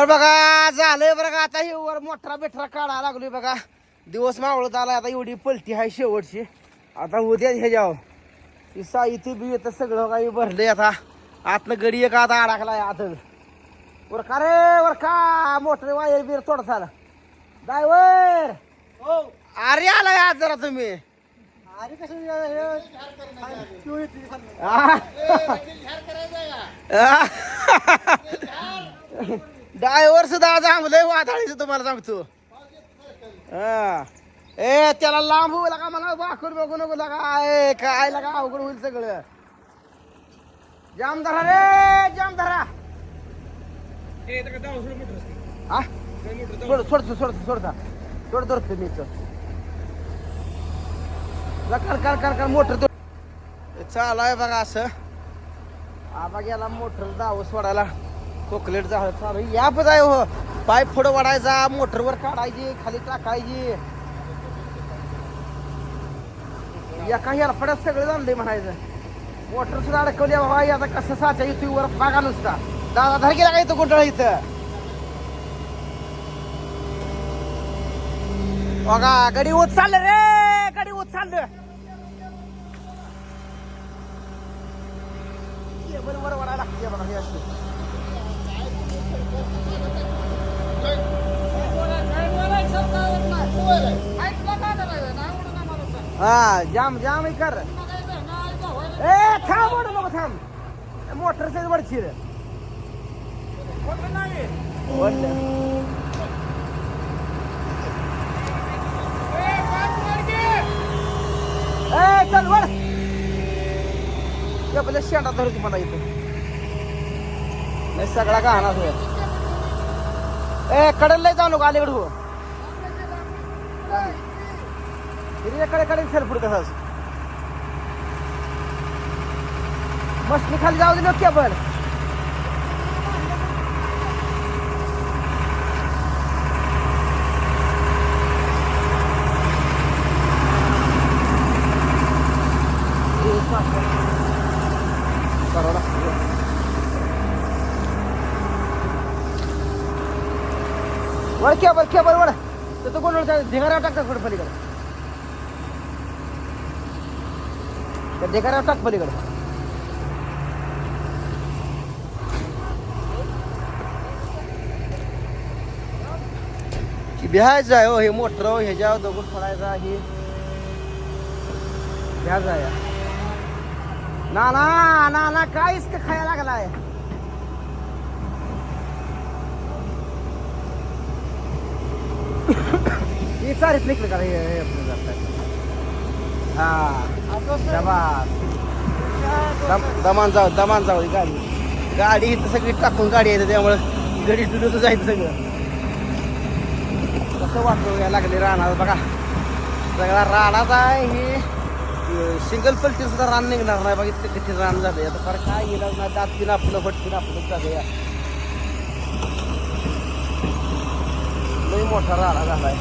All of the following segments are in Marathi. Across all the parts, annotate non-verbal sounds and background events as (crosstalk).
तर बघा झालंय बरं का आता हे वर मोठरा बेठरा काढायला लागलोय बघा. दिवस मावळत आला आता एवढी पलटी आहे शेवटची. आता उद्या ह्याच्यावर. ती साहित्य बी येतं सगळं काही भरलंय आता. आतलं गडी एक आता अडकलाय आत. वर का रे वर का मोटर वायर बीर तोडत झाला. ड्रायव्हर! अरे आलाय आज जरा तुम्ही. ड्रायव्हर सुद्धा आज आमलंय वादळीचं तुम्हाला सांगतो. हा. ए त्याला लांब होऊ लागा मला वाकून बघू नको लागा. ए, काय लागा अवघड होईल सगळं. जाम धरा रे जाम धरा. हा सोड सोड सोड सोडता सोड. धरतो मी कर कर कर कर मोटर चालू आहे बघा असं. आबा गेला मोटर दाव सोडायला. कोकलेट झालं चालू. यापच आहे हो. पाईप पुढं वाढायचा मोटरवर काढायची खाली टाकायची. एका ह्याला पडत सगळं जाणले म्हणायचं. मोटर सुद्धा अडकवली बाबा. याचा कसं साचा येतो वर फागा नुसता. दादा धर गेला का इथं गुंडळ इथं? बघा गडी उच चाललं रे गडी उच चाललं केबल वर वडा लागते बघा हे अशी जाम जाम हे कर. ए, थांब ओढू नको, थांब. मोटर से वरची वरच्या. ए, चल, वर. शेंडा धरू तुम्हाला इथं. नाही सगळा का होय. ए कडल लय जाऊ नको अलीकडे हो कडे कडे सर पुढे कसाच मस्त खाली जाऊ दे नक्की आपण करावं लागतं वळ केबल केबल वळ तर तो कोण ढेगाऱ्या टाकतात कुठे पलीकडे? त्या ढेगाऱ्या टाक पलीकडे. बिहायचं आहे हो हे मोटर हो, ह्याच्यावर दगड पडायचा हे ब्याज आहे ना ना ना ना काहीच का खायला लागलाय. हे चारीत निघलं का रे हे- हे आपलं जातं. हा दम- दमान जाऊ दमान जाऊ ही गाडी गाडी इथं सगळी टाकून गाडी येते त्यामुळं गडी डुलत जायचं सगळं. कसं वाटतं या लागले राहणार बघा. सगळा राणाचा आहे हे. सिंगल पलटी सुद्धा रान निघणार नाही बघ इतकं किती रान झालंय. आता फार काय गेलं नाही दात पिन आपलं फटकीन आपलं झालं या मोठा राडा झालाय.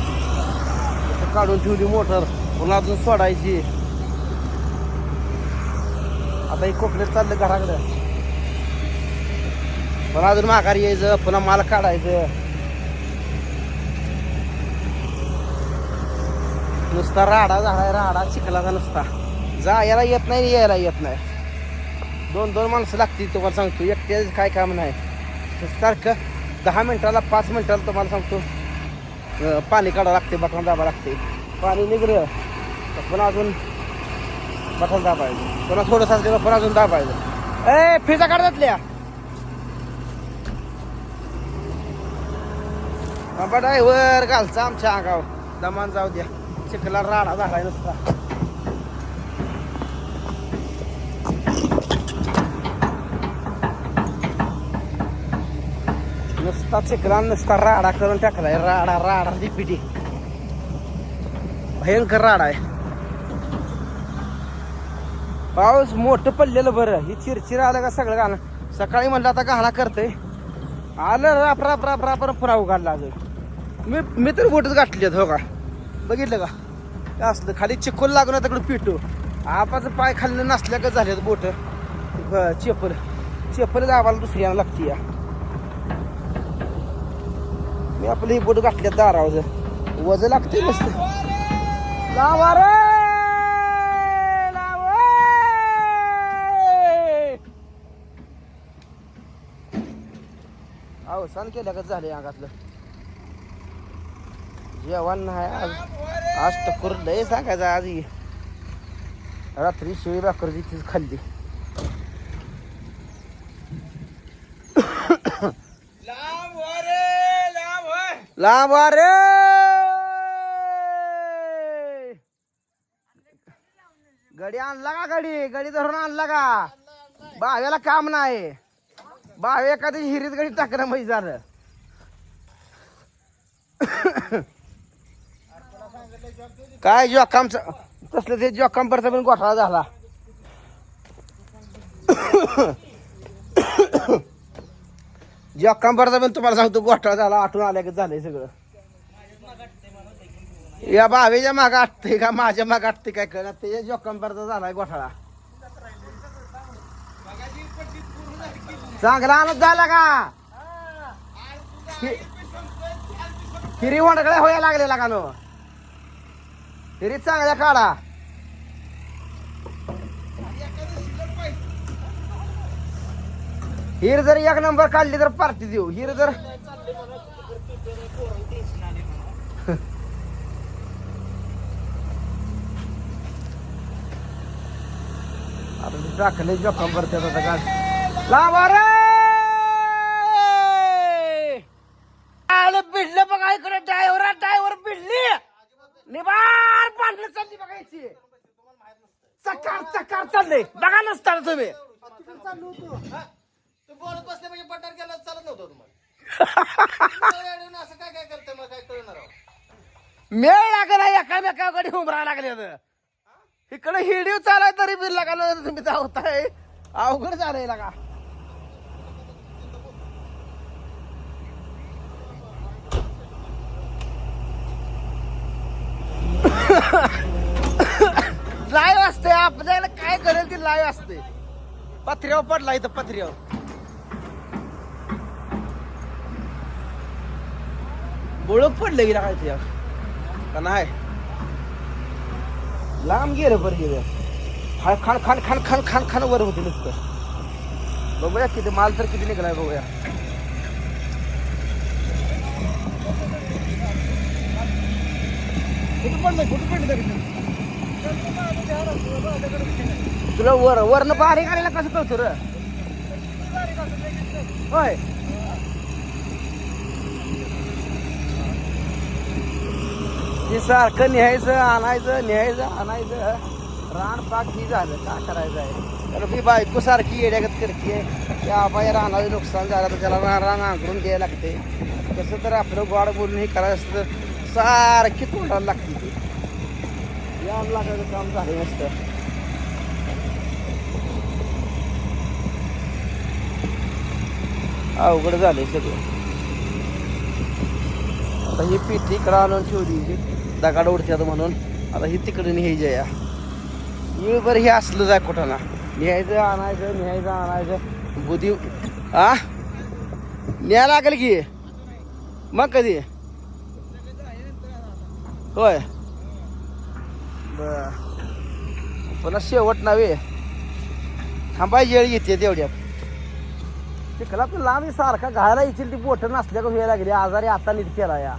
काढून ठेवली मोटर. पुन्हा अजून सोडायची. आता एक कोकणीत चाललं घराकडं. पुन्हा अजून माघार यायचं पुन्हा माल काढायचं. नुसता राडा झालाय राडा चिखलाचा नुसता. जायला येत नाही यायला येत नाही. दोन दोन माणसं लागतील तुम्हाला सांगतो. एकट्या काय काम नाही. सारखं दहा मिनिटाला पाच मिनिटाला तुम्हाला सांगतो. पाणी काढावं लागते बटन दाबा लागते. पाणी निघलं तर पुन्हा अजून बटन दाबायचं. पुन्हा थोडंसं असलं पण पुन्हा अजून दाबायचं. ए फिजा काढतातल्या ड्रायव्हर घालचा आमच्या अंगावर. दमान जाऊ द्या. चिखला राडा झालाय नुसता. नुसता चिखला नुसता राडा करून टाकलाय राडा राडा रिपिटी भयंकर राडा आहे पाऊस मोठं पडलेलं बरं. ही चिरचिर आलं का सगळं गाणं? सकाळी म्हणलं आता गाणं करतंय. आलं राप राप राप राप राप उघडला काढला अजून मी मी तर बोटच गाठली आहेत, हो का? बघितलं का? काय असलं खाली चिखोल लागून तिकडे पिटू. आपाचं पाय खाल्लं नसल्या का झाले बोट? चेपल. चेपल दाबाला दुसरी लागते या. मी आपलं ही बोट घातल्यात दारावर वज लागते मस्त. लावा रे! अवसान केल्या का झाले अंगातलं. जेवण नाही आज. आज टक्कर लय सांगायचं आज रात्री शिळी भाकर तीच खाल्ली. लांब रे! गडी आणला का गडी? गडी धरून आणला का? बाव्याला काम नाही. बावे एखादी हिरीत गडी टाकणं म्हणजे झालं. काय जॉकामचा तसलं ते जॉकांबरचा पण गोठाळा झाला. जॉकांबरचा पण तुम्हाला सांगतो गोठा झाला आठवून आल्या की झालंय सगळं. या भावेच्या माग आटते का माझ्या माग आटते काय कळ ते जॉकांबरचा झालाय गोठाळा चांगला आनंद झाला का? हिरी वंडकडे होया लागलेला का नो? हिरी चांगल्या काढा. हिर जर एक नंबर काढली तर पार्टी देऊ. हिर जर (laughs) टाकले जोखम त्यात आता काय लावा रे! आलं भिडलं बघा इकडे. Driver driver भिडली. निबार पांढरी चालली बघायची चकार चकार चालले बघा नसताना तुम्ही. तू बोलत बसले म्हणजे पटार गेला चालत नव्हतं तुम्हाला. असं काय काय करतोय मला काय कळणार मेळ लागला एकामेकाकडे उमरा लागले इकडे हिडीव चालाय तरी बिल लागलो तुम्ही धावताय अवघड झालंय लागा. लाईव्ह असते आपल्याला काय करेल ती लाईव्ह असते. पत्र्यावर पडला इथं पत्र्यावर. ओळख पडलं गेला काय तुझ्या का नाही? लांब गेलं बरं गेलं. खाण खान खान खान खान खान खान वर होते नुसतं. बघूया किती माल तर किती निघालाय बघूया. कुठं पडलंय? कुठं पडलं तरी? तुला वर वरनं बारीक आलेला कसं कळतो र? होय. हे सारखं न्यायचं आणायचं न्यायचं आणायचं. रान पाक ही झालं. काय करायचं आहे? तर मी बायको सारखी येड्यागत करते त्या बाया रानाचं नुकसान झालं तर त्याला रान रान आंघरून द्यायला लागते. तसं तर आपलं गोड बोलून हे करायचं असतं तर सारखी तोडायला लागते ती. या लागायचं काम झालं नसतं. अवघड झालंय सगळं. आता ही पीठ इकडं आणून ठेवली. दगाड उडत्यात म्हणून. आता ही तिकडे न्यायची या. वेळभर हे असलं जाय कुठाना न्यायचं आणायचं न्यायचं आणायचं. बुधी आ? न्याय लागेल की? मग कधी? होय. बर. पुन्हा शेवट नव्हे. थांबाय जेळ येते तेवढ्यात चिखला तर लांब सारखा घायला येतील ती बोट नसल्या का व्हायला लागली. आजारी आता नीट केला या.